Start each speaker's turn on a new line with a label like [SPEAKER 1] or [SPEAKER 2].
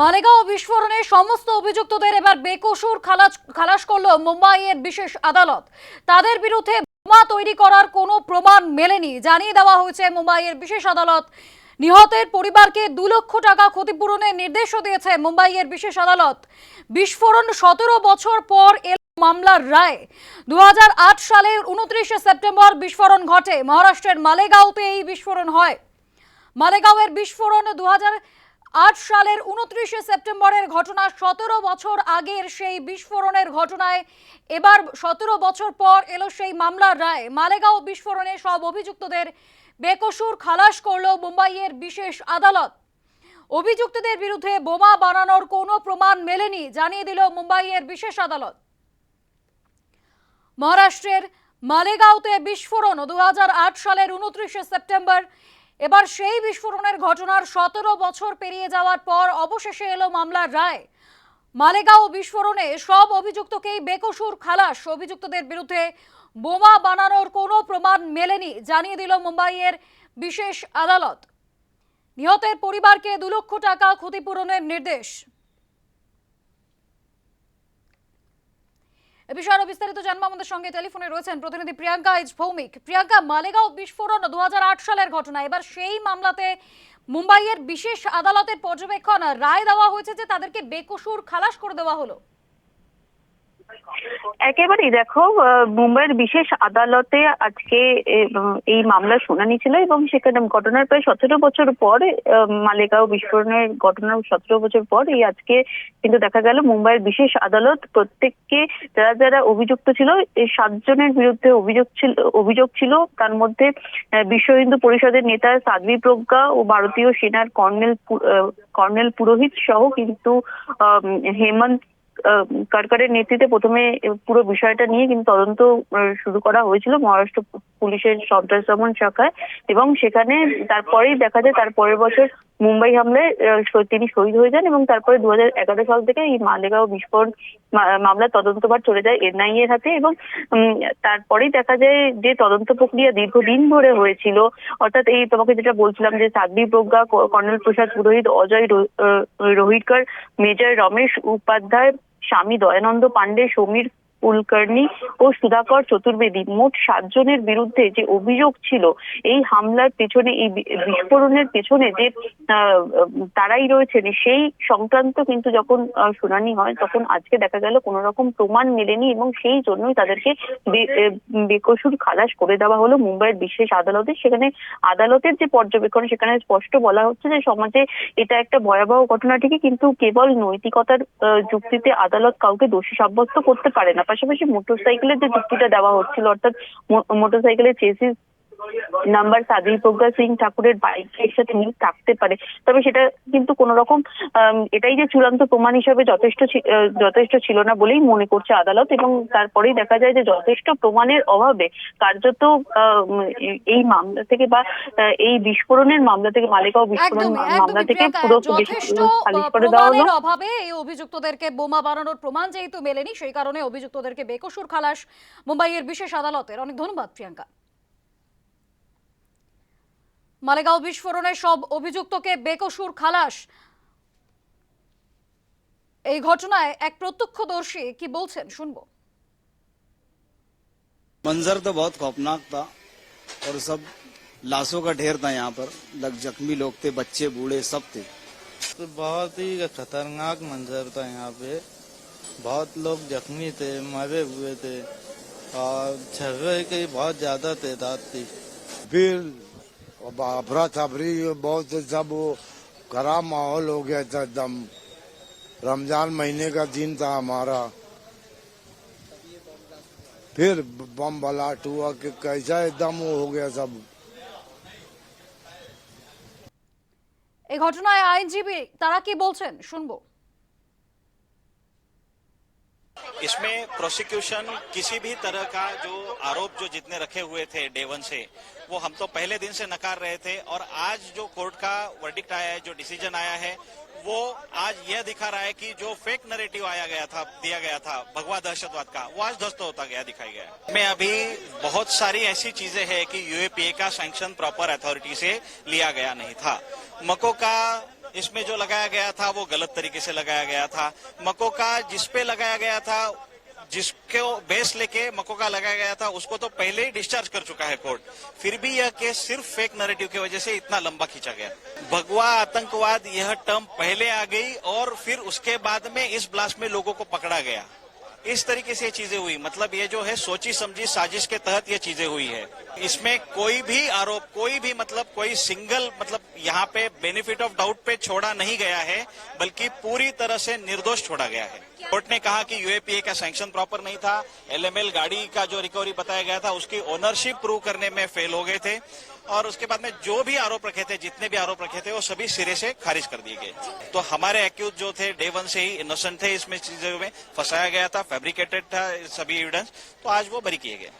[SPEAKER 1] মালেগাঁও বিস্ফোরণে সমস্ত অভিযুক্তদের এবার বেকসুর খালাস খালাস করল মুম্বাইয়ের বিশেষ আদালত। তাদের বিরুদ্ধে বোমা তৈরি করার কোনো প্রমাণ মেলেনি। জানিয়ে দেওয়া হয়েছে মুম্বাইয়ের বিশেষ আদালত। নিহতের পরিবারকে দু লক্ষ টাকা ক্ষতিপূরণের নির্দেশও দিয়েছে মুম্বাইয়ের বিশেষ আদালত। বিস্ফোরণ সতেরো বছর পর এল মামলার রায়। দু হাজার আট সালের উনত্রিশে সেপ্টেম্বর বিস্ফোরণ ঘটে। মহারাষ্ট্রের মালেগাঁওতে এই বিস্ফোরণ হয়। মালেগাঁওয়ের বিস্ফোরণ দু হাজার আট সালের উনত্রিশে সেপ্টেম্বরের ঘটনা সতেরো বছর আগের সেই বিস্ফোরণের ঘটনায় এবার সতেরো বছর পর এলো সেই মামলার রায়। মালেগাঁও বিস্ফোরণে সব অভিযুক্তদের বেকসুর খালাস করল মুম্বাইয়ের বিশেষ আদালত। অভিযুক্তদের বিরুদ্ধে বোমা বানানোর কোনো প্রমাণ মেলেনি, জানিয়ে দিল মুম্বাইয়ের বিশেষ আদালত। মহারাষ্ট্রের মালেগাঁওতে বিস্ফোরণ, দু হাজার আট সালের উনত্রিশে সেপ্টেম্বর এবার সেই বিস্ফোরণের ঘটনার সতেরো বছর পেরিয়ে যাওয়ার পর অবশেষে এলো মামলার রায়। মালেগাঁও বিস্ফোরণে সব অভিযুক্তকেই বেকসুর খালাস। অভিযুক্তদের বিরুদ্ধে বোমা বানানোর কোনো প্রমাণ মেলেনি, জানিয়ে দিল মুম্বাইয়ের বিশেষ আদালত। নিহতের পরিবারকে দু লক্ষ টাকা ক্ষতিপূরণের নির্দেশ। এ বিষয়ে আরও বিস্তারিত জানব আমাদের সঙ্গে। টেলিফোনে রয়েছেন প্রতিনিধি প্রিয়াঙ্কা ইজ ভৌমিক। প্রিয়াঙ্কা, মালেগাঁও বিস্ফোরণ দু হাজার আট সালের ঘটনা। এবার সেই মামলাতে মুম্বাইয়ের বিশেষ আদালতের পর্যবেক্ষণ রায় দেওয়া হয়েছে যে তাদেরকে বেকসুর খালাস করে দেওয়া হলো।
[SPEAKER 2] একেবারেই দেখো মুম্বাইয়ের বিশেষ আদালতে আজকে এই মামলার শুনানি ছিল এবং সেখানে ঘটনার প্রায় সতেরো বছর পর মালেগাঁও বিস্ফোরণের ঘটনার সতেরো বছর পর এই আজকে কিন্তু দেখা গেল মুম্বাইয়ের বিশেষ আদালত প্রত্যেককে যারা যারা অভিযুক্ত ছিল এই সাতজনের বিরুদ্ধে অভিযোগ ছিল অভিযোগ ছিল। তার মধ্যে বিশ্ব হিন্দু পরিষদের নেতা সাধ্বী প্রজ্ঞা ও ভারতীয় সেনার কর্নেল কর্নেল পুরোহিত সহ কিন্তু হেমন্ত কারকারের নেতৃত্বে প্রথমে পুরো বিষয়টা নিয়ে কিন্তু তদন্ত শুরু করা হয়েছিল মহারাষ্ট্র পুলিশের সন্ত্রাস দমন শাখায় এবং সেখানে তারপরেই দেখা যায় তার পরের বছর মুম্বাই হামলায় তিনি শহীদ হয়ে যান এবং তারপরে দু সাল থেকে এই মালেগাঁও বিস্ফোরণ মা- মামলার তদন্তভার চলে যায় এনআইএ এর হাতে এবং তারপরেই দেখা যায় যে তদন্ত প্রক্রিয়া দীর্ঘদিন ধরে হয়েছিল। অর্থাৎ এই তোমাকে যেটা বলছিলাম যে সাধ্বী প্রজ্ঞা কর্নেল প্রসাদ পুরোহিত, অজয় রোহিতকর, মেজর রমেশ উপাধ্যায়, স্বামী দয়ানন্দ পান্ডে সমীর কুলকার্নি ও সুধাকর চতুর্বেদী। মোট সাতজনের বিরুদ্ধে যে অভিযোগ ছিল, এই হামলার পেছনে, এই বিস্ফোরণের পেছনে যে তারাই রয়েছেন, সেই সংক্রান্ত কিন্তু যখন শুনানি হয়, তখন আজকে দেখা গেল কোনো রকম প্রমাণ মেলেনি এবং সেই জন্যই তাদেরকে বেকসুর খালাস করে দেওয়া হলো মুম্বাইয়ের বিশেষ আদালতে। সেখানে আদালতের যে পর্যবেক্ষণ, সেখানে স্পষ্ট বলা হচ্ছে যে সমাজে এটা একটা ভয়াবহ ঘটনা ঠিকই, কিন্তু কেবল নৈতিকতার যুক্তিতে আদালত কাউকে দোষী সাব্যস্ত করতে পারে না। পাশাপাশি মোটরসাইকেলের যে যুক্তিটা দেওয়া হচ্ছিল অর্থাৎ মোটরসাইকেলের চেসিস নাম্বার সাদি প্রজ্ঞা সিং ঠাকুরের বাইকের সাথে মিল থাকতে পারে। তবে সেটা কিন্তু কোন রকম এটাই যে চূড়ান্ত প্রমাণ হিসাবে যথেষ্ট যথেষ্ট ছিল না বলেই মনে করছে আদালত এবং তারপরেই দেখা যায় যে যথেষ্ট প্রমাণের অভাবে কার্যত এই- মামলা থেকে বা এই বিস্ফোরণের মামলা থেকে মালেগাঁও বিস্ফোরণ মামলা থেকে পুরো
[SPEAKER 1] যথেষ্ট
[SPEAKER 2] করে দেওয়া হলো।
[SPEAKER 1] প্রমাণের অভাবে এই অভিযুক্তদেরকে বোমা বানানোর প্রমাণ যেহেতু মেলেনি সেই কারণে অভিযুক্তদেরকে বেকসুর খালাস মুম্বাইয়ের বিশেষ আদালতের। অনেক ধন্যবাদ প্রিয়াঙ্কা। মালেগাঁও বিস্ফোরণে সব অভিযুক্তকে বেকসুর খালাস এই ঘটনায় এক প্রত্যক্ষদর্শী কি বলছেন শুনবো
[SPEAKER 3] मंजर तो बहुत खौफनाक था और सब लाशों का ढेर था यहाँ पर लग जख्मी लोग थे बच्चे बूढ़े सब थे
[SPEAKER 4] तो बहुत ही खतरनाक मंजर था यहाँ पे बहुत लोग जख्मी थे मरे हुए थे और झगड़े की बहुत ज्यादा तादाद थी
[SPEAKER 5] फिर अफरा तफरी बहुत सब वो खराब माहौल हो गया था एकदम रमजान महीने का दिन था हमारा फिर बम ब्लास्ट हुआ कि कैसा एकदम वो हो गया सब
[SPEAKER 1] এই ঘটনায় আইনজীবী তারা কি বলছেন শুনবো
[SPEAKER 6] इसमें प्रोसिक्यूशन किसी भी तरह का जो आरोप जो जितने रखे हुए थे डेवन से, वो हम तो पहले दिन से नकार रहे थे और आज जो कोर्ट का वर्डिक्ट आया है, जो डिसीज़न आया है, वो आज यह दिखा रहा है कि जो फेक नरेटिव आया गया था, दिया गया था, भगवा दहशतवाद का, वो आज ध्वस्त होता गया, दिखाई गया में अभी बहुत सारी ऐसी चीज़ें हैं कि यूएपीए का सैंक्शन प्रॉपर अथॉरिटी से लिया गया नहीं था। मको का इसमें जो लगाया गया था, वो गलत तरीके से लगाया गया था। मको का जिसपे लगाया गया था, जिसको बेस लेके मको का लगाया गया था, उसको तो पहले ही डिस्चार्ज कर चुका है कोर्ट फिर भी यह केस सिर्फ़ फेक नरेटिव की वजह से इतना लंबा खींचा गया। भगवा आतंकवाद, यह टर्म पहले आ गई और फिर उसके बाद में इस ब्लास्ट में लोगों को पकड़ा गया। इस तरीके से ये चीज़ें हुई। मतलब ये जो है सोची समझी साजिश के तहत ये चीज़ें हुई है। इसमें कोई भी आरोप कोई भी मतलब कोई सिंगल मतलब यहाँ पे बेनिफिट ऑफ़ डाउट पे छोड़ा नहीं गया है बल्कि पूरी तरह से निर्दोष छोड़ा गया है। कोर्ट ने कहा कि यूएपीए का सैंक्शन प्रॉपर नहीं था। एलएमएल गाड़ी का जो रिकवरी बताया गया था उसकी ओनरशिप प्रूव करने में फेल हो गए थे। और उसके बाद में जो भी आरोप रखे थे, जितने भी आरोप रखे थे, वो सभी सिरे से खारिज कर दिए गए। तो हमारे एक्यूज जो थे डे वन से ही इनोसेंट थे इसमें चीज़ों में। फंसाया गया था फेब्रिकेटेड था सभी एविडेंस तो आज वो बरी किए गए।